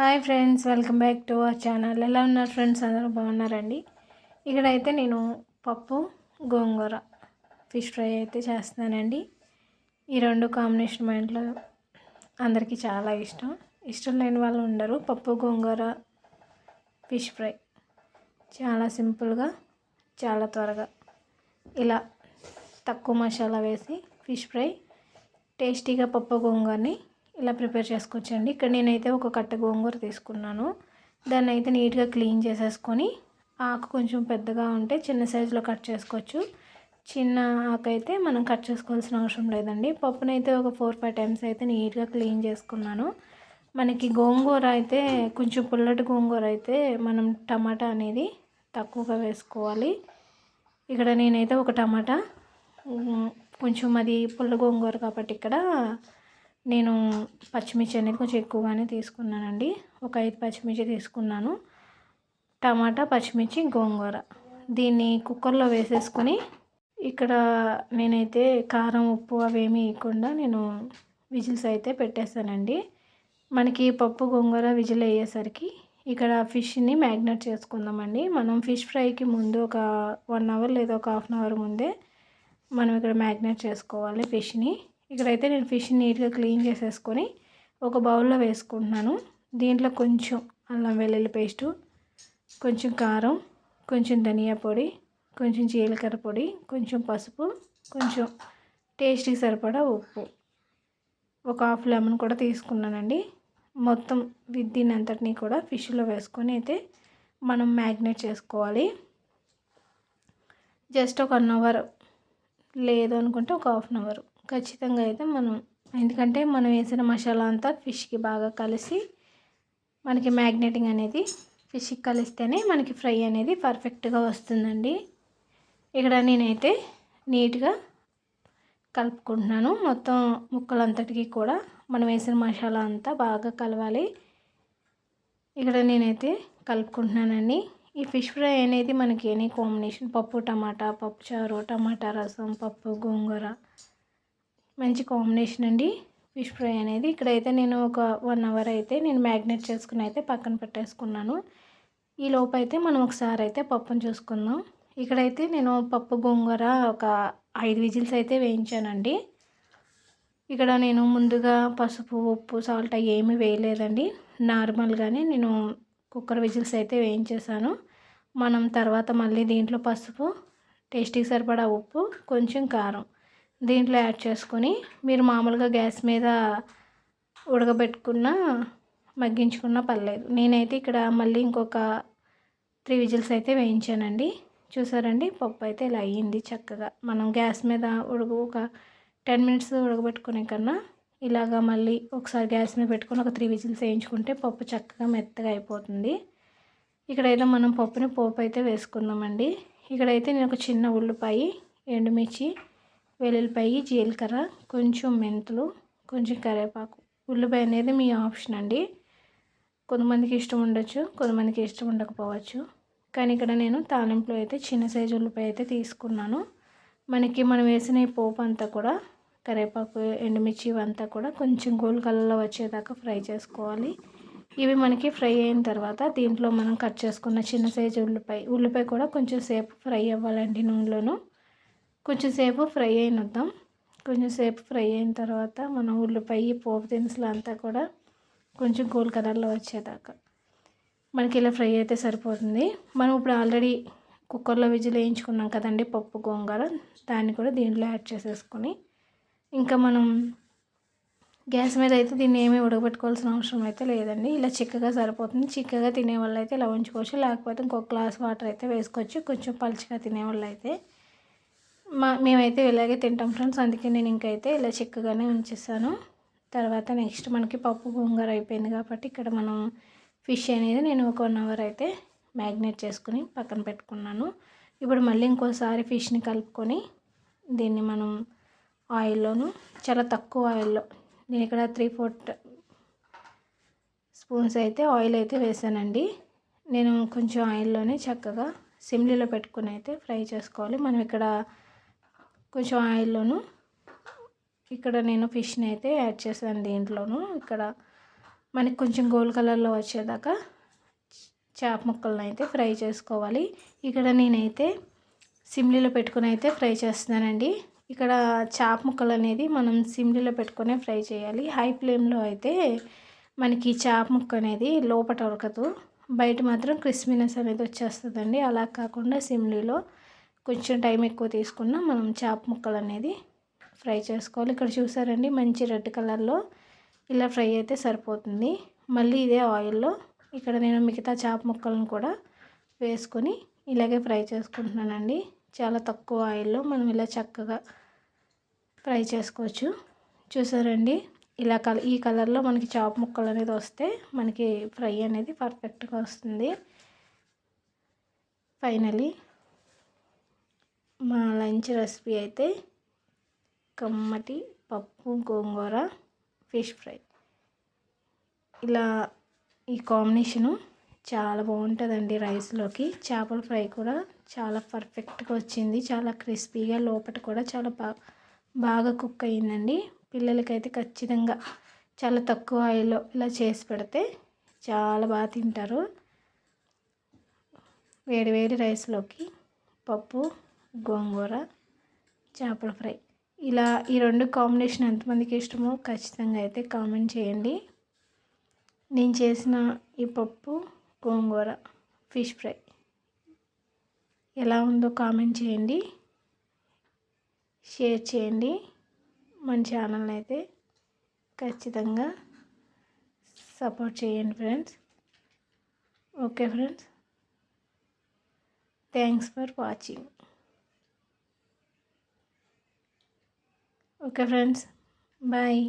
Hi friends welcome back to our channel. ఎలా ఉన్నారు friends? అందరూ బాగున్నారండి? ఇక్కడైతే నేను పప్పు గోంగూర ఫిష్ ఫ్రై అయితే చేస్తున్నానండి. ఈ రెండు కాంబినేషన్ మా ఇంట్లో అందరికీ చాలా ఇష్టం. ఇష్టం లేని వాళ్ళు ఉండరు. పప్పు గోంగూర ఫిష్ ఫ్రై చాలా సింపుల్గా చాలా త్వరగా ఇలా తక్కువ మసాలా వేసి ఫిష్ ఫ్రై టేస్టీగా పప్పు గోంగూరని ఇలా ప్రిపేర్ చేసుకోవచ్చండి ఇక్కడ నేనైతే ఒక కట్ట గోంగూర తీసుకున్నాను. దాన్ని అయితే నీట్గా క్లీన్ చేసేసుకొని ఆకు కొంచెం పెద్దగా ఉంటే చిన్న సైజులో కట్ చేసుకోవచ్చు. చిన్న ఆకు అయితే మనం కట్ చేసుకోవాల్సిన అవసరం లేదండి. పప్పునైతే ఒక ఫోర్ ఫైవ్ టైమ్స్ అయితే నీట్గా క్లీన్ చేసుకున్నాను. మనకి గోంగూర అయితే కొంచెం పుల్లటి గోంగూర అయితే మనం టమాటా అనేది తక్కువగా వేసుకోవాలి. ఇక్కడ నేనైతే ఒక టమాటా కొంచెం అది పుల్ల గోంగూర కాబట్టి ఇక్కడ నేను పచ్చిమిర్చి అనేది కొంచెం ఎక్కువగానే తీసుకున్నానండి. ఒక ఐదు పచ్చిమిర్చి తీసుకున్నాను. టమాటా పచ్చిమిర్చి గోంగూర. దీన్ని కుక్కర్లో వేసేసుకొని ఇక్కడ నేనైతే కారం ఉప్పు అవేమీ వేయకుండా నేను విజిల్స్ అయితే పెట్టేస్తానండి మనకి పప్పు గోంగూర విజిల్ అయ్యేసరికి ఇక్కడ ఫిష్ని మ్యాగ్నేట్ చేసుకుందామండి. మనం ఫిష్ ఫ్రైకి ముందు ఒక వన్ అవర్ లేదా ఒక హాఫ్ అన్ అవర్ ముందే మనం ఇక్కడ మ్యాగ్నేట్ చేసుకోవాలి ఫిష్ని. ఇక్కడైతే నేను ఫిష్ నీట్గా క్లీన్ చేసేసుకొని ఒక బౌల్లో వేసుకుంటున్నాను. దీంట్లో కొంచెం అల్లం వెల్లుల్లి పేస్టు కొంచెం కారం కొంచెం ధనియా పొడి కొంచెం జీలకర్ర పొడి కొంచెం పసుపు కొంచెం టేస్ట్కి సరిపడా ఉప్పు. ఒక హాఫ్ లెమన్ కూడా తీసుకున్నానండి. మొత్తం దీన్ని కూడా ఫిష్లో వేసుకొని అయితే మనం మ్యాగ్నేట్ చేసుకోవాలి. జస్ట్ ఒక వన్ అవర్ లేదు అనుకుంటే ఒక హాఫ్ అన్ అవర్. ఖచ్చితంగా అయితే మనం ఎందుకంటే మనం వేసిన మసాలా అంతా ఫిష్కి బాగా కలిసి మనకి మ్యాగ్నెటింగ్ అనేది ఫిష్కి కలిస్తేనే మనకి ఫ్రై అనేది పర్ఫెక్ట్గా వస్తుందండి. ఇక్కడ నేనైతే నీట్గా కలుపుకుంటున్నాను. మొత్తం ముక్కలంతటికి కూడా మనం వేసిన మసాలా అంతా బాగా కలవాలి. ఇక్కడ నేనైతే కలుపుకుంటున్నానండి. ఈ ఫిష్ ఫ్రై అనేది మనకి ఎనీ కాంబినేషన్ పప్పు టమాటా పప్పు చారు టమాటా రసం పప్పు గోంగూర మంచి కాంబినేషన్ అండి. ఫిష్ ఫ్రై అనేది. ఇక్కడైతే నేను ఒక వన్ అవర్ అయితే నేను మ్యాగ్నేట్ చేసుకుని అయితే పక్కన పెట్టేసుకున్నాను. ఈ లోపు అయితే మనం ఒకసారి అయితే పప్పును చూసుకుందాం. ఇక్కడైతే నేను పప్పు గోంగూర ఒక ఐదు విజిల్స్ అయితే వేయించానండి. ఇక్కడ నేను ముందుగా పసుపు ఉప్పు సాల్ట్ ఏమీ వేయలేదండి. నార్మల్గానే నేను కుక్కర్ విజిల్స్ అయితే వేయించేసాను మనం తర్వాత మళ్ళీ దీంట్లో పసుపు టేస్టీకి సరిపడా ఉప్పు కొంచెం కారం. దీంట్లో యాడ్ చేసుకొని మీరు మామూలుగా గ్యాస్ మీద ఉడకబెట్టుకున్న మగ్గించుకున్న పర్లేదు. నేనైతే ఇక్కడ మళ్ళీ ఇంకొక త్రీ విజిల్స్ అయితే వేయించానండి. చూసారండి? పప్పు అయితే ఇలా అయ్యింది చక్కగా. మనం గ్యాస్ మీద ఉడక ఒక టెన్ మినిట్స్ ఉడకబెట్టుకునే కన్నా ఇలాగా మళ్ళీ ఒకసారి గ్యాస్ మీద పెట్టుకొని ఒక త్రీ విజిల్స్ వేయించుకుంటే పప్పు చక్కగా మెత్తగా అయిపోతుంది. ఇక్కడైతే మనం పప్పుని పోపు అయితే వేసుకుందామండి. ఇక్కడైతే నేను ఒక చిన్న ఉల్లిపాయ ఎండుమిర్చి వెల్లుల్లిపాయ జీలకర్ర కొంచెం మెంతులు కొంచెం కరివేపాకు. ఉల్లిపాయ అనేది మీ ఆప్షన్ అండి. కొంతమందికి ఇష్టం ఉండొచ్చు కొంతమందికి ఇష్టం ఉండకపోవచ్చు. కానీ ఇక్కడ నేను తాలింపులో అయితే చిన్న సైజు ఉల్లిపాయ అయితే తీసుకున్నాను. మనకి మనం వేసిన ఈ పోపు అంతా కూడా కరివేపాకు ఎండుమిర్చి ఇవంతా కూడా కొంచెం గోల్డ్ కలర్లో వచ్చేదాకా ఫ్రై చేసుకోవాలి. ఇవి మనకి ఫ్రై అయిన తర్వాత దీంట్లో మనం కట్ చేసుకున్న చిన్న సైజు ఉల్లిపాయ ఉల్లిపాయ కూడా కొంచెం సేపు ఫ్రై అవ్వాలండి నూనెలోనూ. కొంచెం సేపు ఫ్రై అయినొద్దాం. కొంచెంసేపు ఫ్రై అయిన తర్వాత మనం ఉల్లిపాయ పోపు దినుసులు అంతా కూడా కొంచెం గోల్డ్ కలర్లో వచ్చేదాకా. మనకి ఇలా ఫ్రై అయితే సరిపోతుంది. మనం ఇప్పుడు ఆల్రెడీ కుక్కర్లో విజిల్ వేయించుకున్నాం కదండి పప్పు గోంగూర. దాన్ని కూడా దీంట్లో యాడ్ చేసేసుకొని ఇంకా మనం గ్యాస్ మీద అయితే దీన్ని ఏమీ ఉడకబెట్టుకోవాల్సిన అవసరం అయితే లేదండి. ఇలా చిక్కగా సరిపోతుంది. చిక్కగా తినే వాళ్ళు అయితే ఇలా ఉంచుకోవచ్చు. లేకపోతే ఇంకొక గ్లాస్ వాటర్ అయితే వేసుకోవచ్చు. కొంచెం పలుచగా తినే వాళ్ళు అయితే మా మేమైతే ఇలాగే తింటాం ఫ్రెండ్స్. అందుకే నేను ఇంకైతే ఇలా చిక్కగానే ఉంచేసాను. తర్వాత నెక్స్ట్ మనకి పప్పు గోంగూర అయిపోయింది కాబట్టి ఇక్కడ మనం ఫిష్ అనేది నేను ఒక వన్ అవర్ అయితే మ్యాగ్నేట్ చేసుకుని పక్కన పెట్టుకున్నాను. ఇప్పుడు మళ్ళీ ఇంకోసారి ఫిష్ని కలుపుకొని దీన్ని మనం ఆయిల్లోను చాలా తక్కువ ఆయిల్లో నేను ఇక్కడ త్రీ ఫోర్త్ స్పూన్స్ అయితే ఆయిల్ అయితే వేసానండి. నేను కొంచెం ఆయిల్లోనే చక్కగా సిమ్లీలో పెట్టుకుని అయితే ఫ్రై చేసుకోవాలి. మనం ఇక్కడ కొంచెం ఆయిల్లోను ఇక్కడ నేను ఫిష్ని అయితే యాడ్ చేశాను దీంట్లోను. ఇక్కడ మనకి కొంచెం గోల్డ్ కలర్లో వచ్చేదాకా చేప ముక్కలను అయితే ఫ్రై చేసుకోవాలి. ఇక్కడ నేనైతే సిమ్లీలో పెట్టుకుని అయితే ఫ్రై చేస్తున్నానండి. ఇక్కడ చేప ముక్కలు అనేది మనం సిమ్లీలో పెట్టుకునే ఫ్రై చేయాలి. హై ఫ్లేమ్లో అయితే మనకి చేప ముక్క అనేది లోపట ఉరకదు. బయట మాత్రం క్రిస్పీనెస్ అనేది వచ్చేస్తుందండి. అలా కాకుండా సిమ్లీలో కొంచెం టైం ఎక్కువ తీసుకున్న మనం చేప ముక్కలు అనేది ఫ్రై చేసుకోవాలి. ఇక్కడ చూసారండి మంచి రెడ్ కలర్లో ఇలా ఫ్రై అయితే సరిపోతుంది. మళ్ళీ ఇదే ఆయిల్లో ఇక్కడ నేను మిగతా చేప ముక్కలను కూడా వేసుకొని ఇలాగే ఫ్రై చేసుకుంటున్నానండి. చాలా తక్కువ ఆయిల్లో మనం ఇలా చక్కగా ఫ్రై చేసుకోవచ్చు. చూసారండి? ఇలా కల ఈ కలర్లో మనకి చాప్ ముక్కలు అనేది వస్తే మనకి ఫ్రై అనేది పర్ఫెక్ట్గా వస్తుంది. ఫైనలీ మా లంచ్ రెసిపీ అయితే కమ్మటి పప్పు గోంగూర ఫిష్ ఫ్రై. ఇలా ఈ కాంబినేషను చాలా బాగుంటుందండి రైస్లోకి. చేపల ఫ్రై కూడా చాలా పర్ఫెక్ట్గా వచ్చింది. చాలా క్రిస్పీగా లోపల కూడా చాలా బాగా బాగా కుక్ అయ్యిందండి పిల్లలకైతే ఖచ్చితంగా చాలా తక్కువ ఆయిల్లో ఇలా చేసి పెడితే చాలా బాగా తింటారు. వేడి వేడి రైస్లోకి పప్పు గోంగూర చేపల ఫ్రై. ఇలా ఈ రెండు కాంబినేషన్ ఎంతమందికి ఇష్టమో ఖచ్చితంగా అయితే కామెంట్ చేయండి. నేను చేసిన ఈ పప్పు గోంగూర ఫిష్ ఫ్రై. ఎలా ఉందో కామెంట్ చేయండి. షేర్ చేయండి. మన ఛానల్ని అయితే ఖచ్చితంగా సపోర్ట్ చేయండి friends. Okay friends. Thanks for watching. Okay friends bye